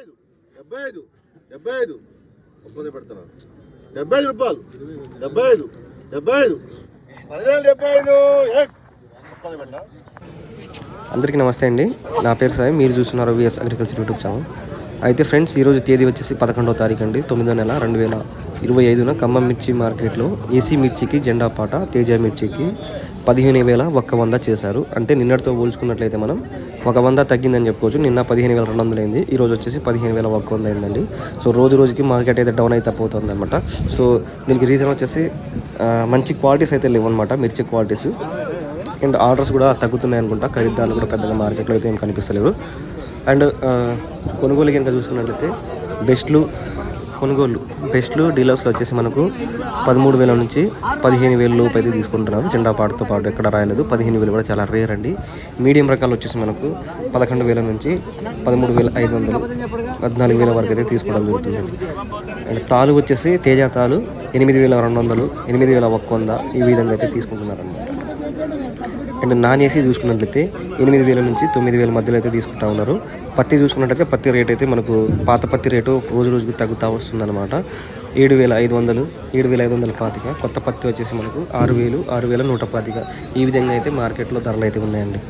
ఐదు డెబ్బై ఐదు డెబ్బై ఐదు ఒప్పంది పెడుతున్నాను డెబ్బై ఐదు రూపాయలు. డెబ్బై ఐదు డెబ్బై ఐదు పదివేలు డెబ్బై ఐదు ఒప్పంది పెట్టా అందరికీ నమస్తే అండి. నా పేరు సాయి. మీరు చూస్తున్నారు విఎస్ అగ్రికల్చర్ యూట్యూబ్ ఛానల్. అయితే ఫ్రెండ్స్ ఈరోజు తేదీ వచ్చేసి పదకొండవ తారీఖు అండి. తొమ్మిదో నెల రెండు వేల ఇరవై ఐదున ఖమ్మం మిర్చి మార్కెట్లో ఏసీ మిర్చికి జెండా పాట తేజ మిర్చికి పదిహేను వేల ఒక్క వంద చేశారు. అంటే నిన్నటితో పోల్చుకున్నట్లయితే మనం ఒక వంద తగ్గిందని చెప్పుకోవచ్చు. నిన్న పదిహేను వేల రెండు వందలు అయింది. ఈ రోజు వచ్చేసి పదిహేను వేల ఒక్క వంద అయిందండి. సో రోజు రోజుకి మార్కెట్ అయితే డౌన్ అయితే పోతుంది అనమాట సో దీనికి రీజన్ వచ్చేసి మంచి క్వాలిటీస్ అయితే లేవు అనమాట మిర్చి క్వాలిటీస్. అండ్ ఆర్డర్స్ కూడా తగ్గుతున్నాయి అనుకుంటా. ఖరీదారులు కూడా పెద్దగా మార్కెట్లో అయితే ఏం కనిపిస్తలేరు అండ్ కొనుగోలు కనుక చూసుకున్నట్లయితే బెస్ట్లు కొనుగోలు బెస్ట్లు డీలర్స్లో వచ్చేసి మనకు పదమూడు వేల నుంచి పదిహేను వేలు లోపు అయితే తీసుకుంటున్నారు. జెండా పాటతో పాటు ఎక్కడ రాయలేదు. పదిహేను వేలు కూడా చాలా రేర్ అండి. మీడియం రకాలు వచ్చేసి మనకు పదకొండు వేల నుంచి పదమూడు వేల ఐదు వందలు పద్నాలుగు వేల వరకు అయితే తీసుకోవడం జరుగుతుంది. అండ్ తాలు వచ్చేసి తేజ తాలు ఎనిమిది వేల రెండు వందలు ఎనిమిది వేల ఒక్క వంద ఈ విధంగా అయితే తీసుకుంటున్నారు అనమాట అండ్ నాన్ ఏసీ చూసుకున్నట్లయితే ఎనిమిది వేల నుంచి తొమ్మిది వేల మధ్యలో అయితే తీసుకుంటా ఉన్నారు. పత్తి చూసుకున్నట్లయితే పత్తి రేట్ అయితే మనకు పాత పత్తి రేటు రోజు రోజుకి తగ్గుతూ వస్తుందన్నమాట. ఏడు వేల ఐదు వందలు ఏడు వేల ఐదు వందల పాతిక కొత్త పత్తి వచ్చేసి మనకు ఆరు వేలు ఆరు వేల నూట పాతిక ఈ విధంగా అయితే మార్కెట్లో ధరలు అయితే ఉన్నాయండి.